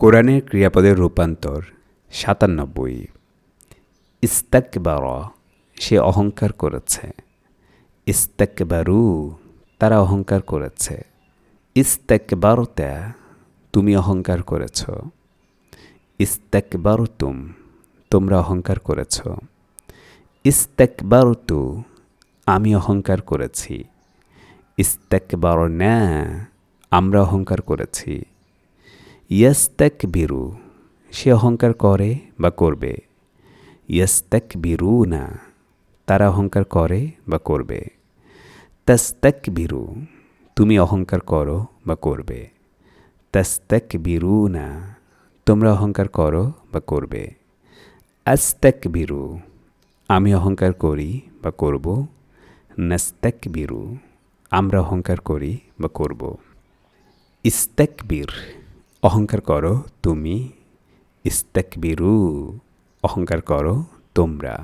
কোরআনের ক্রিয়াপদের রূপান্তর সাতানব্বই। ইস্তাকবার, সে অহংকার করেছে। ইস্তাকবারু, তারা অহংকার করেছে। ইস্তাকবারতা, তুমি অহংকার করেছ। ইস্তাক ইস্তাকবারতুম, তোমরা অহংকার করেছ। ইস্তাক ইস্তাকবারতু, আমি অহংকার করেছি। ইস্তাকবার না আমরা অহংকার করেছি। ইয়াস্তাক বিরু সে অহংকার করে বা করবে। ইয়াস্তাক বিরু না তারা অহংকার করে বা করবে। তাস্তাক বিরু তুমি অহংকার করো বা করবে। তাস্তাক বিরু না তোমরা অহংকার করো বা করবে। আস্তাক বিরু আমি অহংকার করি বা করব। নাস্তাক বিরু আমরা অহংকার করি বা করব। ইস্তাকবির অহংকার করো তুমি ইস্তাকবিরু অহংকার করো তোমরা।